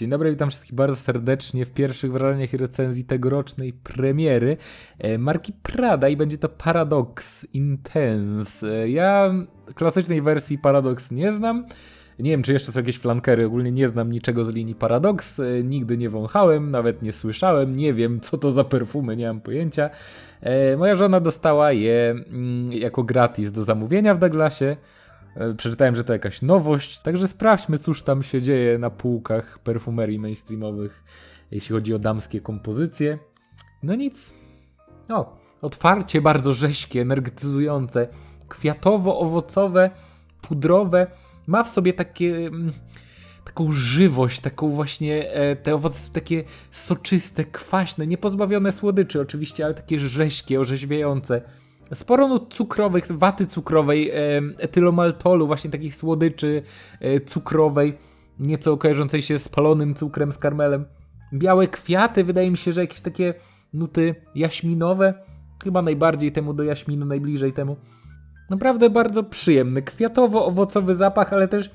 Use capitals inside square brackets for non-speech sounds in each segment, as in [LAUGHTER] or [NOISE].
Dzień dobry, witam wszystkich bardzo serdecznie w pierwszych wrażeniach i recenzji tegorocznej premiery e, marki Prada i będzie to Paradox Intense. E, Ja klasycznej wersji Paradox nie znam. Nie wiem, czy jeszcze są jakieś flankery, ogólnie nie znam niczego z linii Paradox, e, nigdy nie wąchałem, nawet nie słyszałem, nie wiem co to za perfumy, nie mam pojęcia. Moja żona dostała je mm, jako gratis do zamówienia w Douglasie. E, Przeczytałem, że to jakaś nowość, także sprawdźmy, cóż tam się dzieje na półkach perfumerii mainstreamowych, jeśli chodzi o damskie kompozycje. No nic. O, otwarcie bardzo rześkie, energetyzujące, kwiatowo-owocowe, pudrowe. Ma w sobie takie. mm, Taką żywość, taką właśnie. E, te owoce są takie soczyste, kwaśne, niepozbawione słodyczy oczywiście, ale takie rześkie, orzeźwiające. Sporo nut cukrowych, waty cukrowej, etylomaltolu, właśnie takich słodyczy e, cukrowej, nieco kojarzącej się z palonym cukrem, z karmelem. Białe kwiaty, wydaje mi się, że jakieś takie nuty jaśminowe, chyba najbardziej temu do jaśminu, najbliżej temu. Naprawdę bardzo przyjemny, kwiatowo-owocowy zapach, ale też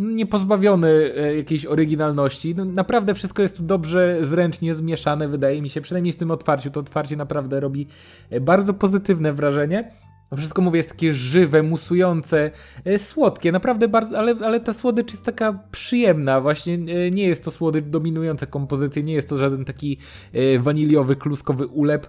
niepozbawiony e, jakiejś oryginalności. No, naprawdę wszystko jest tu dobrze, zręcznie zmieszane, wydaje mi się. Przynajmniej w tym otwarciu. To otwarcie naprawdę robi e, bardzo pozytywne wrażenie. Wszystko mówię, jest takie żywe, musujące, e, słodkie, naprawdę bardzo, ale, ale ta słodycz jest taka przyjemna, właśnie nie jest to słodycz dominująca kompozycję, nie jest to żaden taki waniliowy, kluskowy ulep,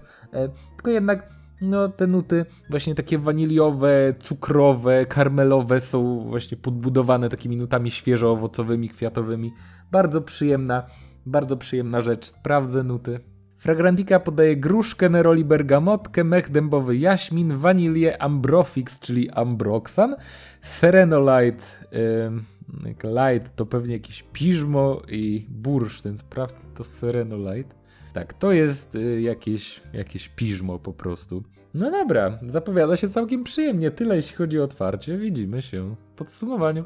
tylko jednak no, te nuty właśnie takie waniliowe, cukrowe, karmelowe są właśnie podbudowane takimi nutami świeżo-owocowymi, kwiatowymi. Bardzo przyjemna, bardzo przyjemna rzecz. Sprawdzę nuty. Fragrantika podaje gruszkę, neroli bergamotkę, mech dębowy jaśmin, wanilię, ambrofix, czyli ambroxan, serenolite, jak light to pewnie jakieś piżmo i bursztyn, sprawdź to serenolite. Tak, to jest y, jakieś, jakieś piżmo po prostu. No dobra, zapowiada się całkiem przyjemnie. Tyle jeśli chodzi o otwarcie. Widzimy się w podsumowaniu.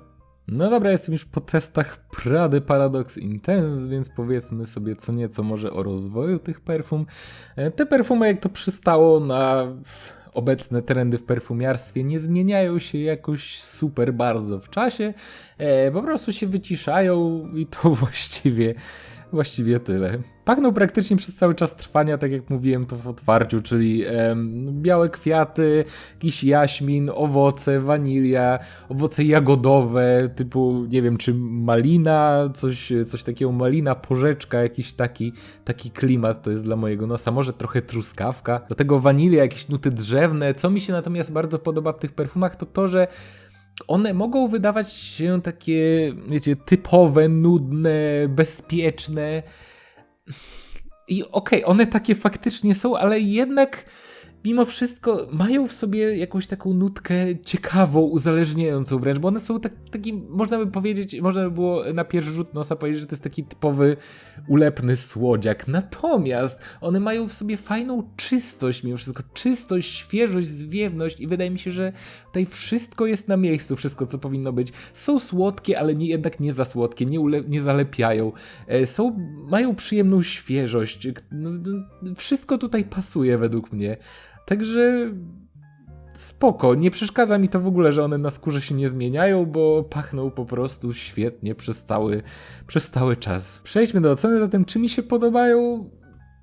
No dobra, jestem już po testach Prady Paradox Intense, więc powiedzmy sobie co nieco może o rozwoju tych perfum. E, Te perfumy, jak to przystało na obecne trendy w perfumiarstwie, nie zmieniają się jakoś super bardzo w czasie. E, Po prostu się wyciszają i to [LAUGHS] właściwie Właściwie tyle. Pachnął praktycznie przez cały czas trwania, tak jak mówiłem to w otwarciu, czyli em, białe kwiaty, jakiś jaśmin, owoce, wanilia, owoce jagodowe, typu, nie wiem, czy malina, coś, coś takiego, malina, porzeczka, jakiś taki, taki klimat to jest dla mojego nosa, może trochę truskawka. Do tego wanilia, jakieś nuty drzewne. Co mi się natomiast bardzo podoba w tych perfumach, to to, że one mogą wydawać się takie, wiecie, typowe, nudne, bezpieczne. I okej, one takie faktycznie są, ale jednak mimo wszystko mają w sobie jakąś taką nutkę ciekawą, uzależniającą wręcz, bo one są tak, taki, można by powiedzieć, można by było na pierwszy rzut nosa powiedzieć, że to jest taki typowy ulepny słodziak. Natomiast one mają w sobie fajną czystość mimo wszystko, czystość, świeżość, zwiewność i wydaje mi się, że tutaj wszystko jest na miejscu, wszystko co powinno być. Są słodkie, ale nie, jednak nie za słodkie, nie, ule, nie zalepiają. E, Są, mają przyjemną świeżość. No, Wszystko tutaj pasuje według mnie. Także spoko, nie przeszkadza mi to w ogóle, że one na skórze się nie zmieniają, bo pachną po prostu świetnie przez cały, przez cały czas. Przejdźmy do oceny, zatem czy mi się podobają?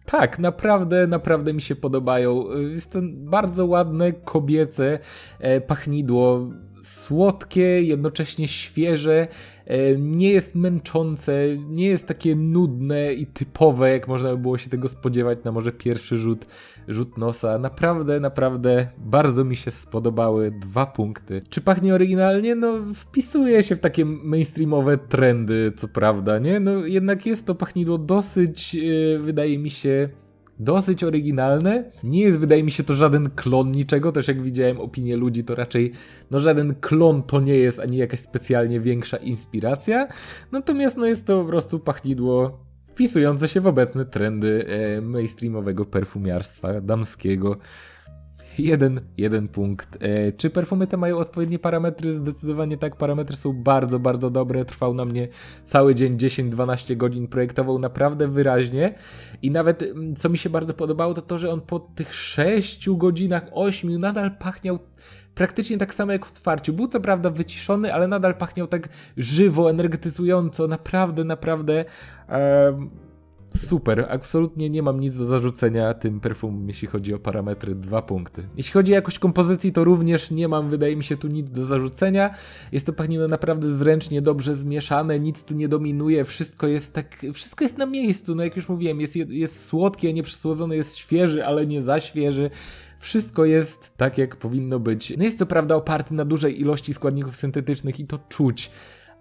Tak, naprawdę, naprawdę mi się podobają. Jest to bardzo ładne, kobiece e, pachnidło. Słodkie, jednocześnie świeże, e, nie jest męczące, nie jest takie nudne i typowe, jak można by było się tego spodziewać na może pierwszy rzut, rzut nosa. Naprawdę, naprawdę bardzo mi się spodobały dwa punkty. Czy pachnie oryginalnie? No, wpisuje się w takie mainstreamowe trendy, co prawda, nie? No, jednak jest to pachnidło dosyć, e, wydaje mi się, dosyć oryginalne. Nie jest, wydaje mi się, to żaden klon niczego. Też jak widziałem opinię ludzi, to raczej no żaden klon to nie jest ani jakaś specjalnie większa inspiracja. Natomiast no jest to po prostu pachnidło wpisujące się w obecne trendy e, mainstreamowego perfumiarstwa damskiego. Jeden, jeden punkt. E, czy perfumy te mają odpowiednie parametry? Zdecydowanie tak. Parametry są bardzo, bardzo dobre. Trwał na mnie cały dzień 10-12 godzin. Projektował naprawdę wyraźnie. I nawet co mi się bardzo podobało, to to, że on po tych 6 godzinach, 8 nadal pachniał praktycznie tak samo jak w otwarciu. Był co prawda wyciszony, ale nadal pachniał tak żywo, energetyzująco, naprawdę, naprawdę super. Absolutnie nie mam nic do zarzucenia tym perfumom, jeśli chodzi o parametry, dwa punkty. Jeśli chodzi o jakość kompozycji, to również nie mam, wydaje mi się, tu nic do zarzucenia. Jest to pachniwo naprawdę zręcznie, dobrze zmieszane, nic tu nie dominuje, wszystko jest tak, wszystko jest na miejscu, no jak już mówiłem, jest, jest słodkie, nieprzesłodzone, jest świeży, ale nie za świeży. Wszystko jest tak, jak powinno być. No jest co prawda oparty na dużej ilości składników syntetycznych i to czuć,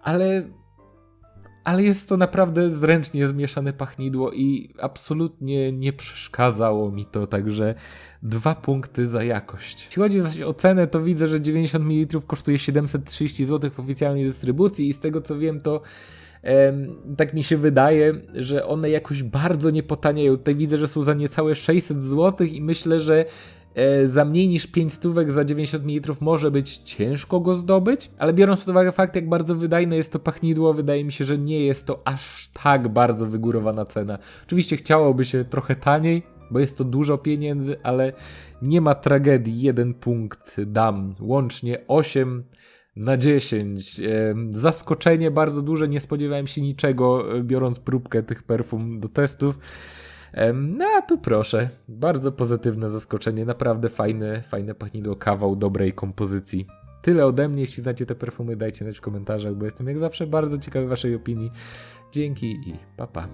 ale ale jest to naprawdę zręcznie zmieszane pachnidło i absolutnie nie przeszkadzało mi to, także dwa punkty za jakość. Jeśli chodzi zaś o cenę, to widzę, że 90 ml kosztuje 730 zł w oficjalnej dystrybucji i z tego co wiem, to tak mi się wydaje, że one jakoś bardzo nie potaniają. Tutaj widzę, że są za niecałe 600 zł i myślę, że za mniej niż 5 stówek za 90 ml może być ciężko go zdobyć, ale biorąc pod uwagę fakt, jak bardzo wydajne jest to pachnidło, wydaje mi się, że nie jest to aż tak bardzo wygórowana cena. Oczywiście chciałoby się trochę taniej, bo jest to dużo pieniędzy, ale nie ma tragedii. Jeden punkt dam. Łącznie 8 na 10. Em, Zaskoczenie bardzo duże, nie spodziewałem się niczego, e, biorąc próbkę tych perfum do testów. No a tu proszę, bardzo pozytywne zaskoczenie, naprawdę fajne, fajne pachnidło, kawał dobrej kompozycji. Tyle ode mnie, jeśli znacie te perfumy, dajcie znać w komentarzach, bo jestem jak zawsze bardzo ciekawy waszej opinii. Dzięki i pa pa.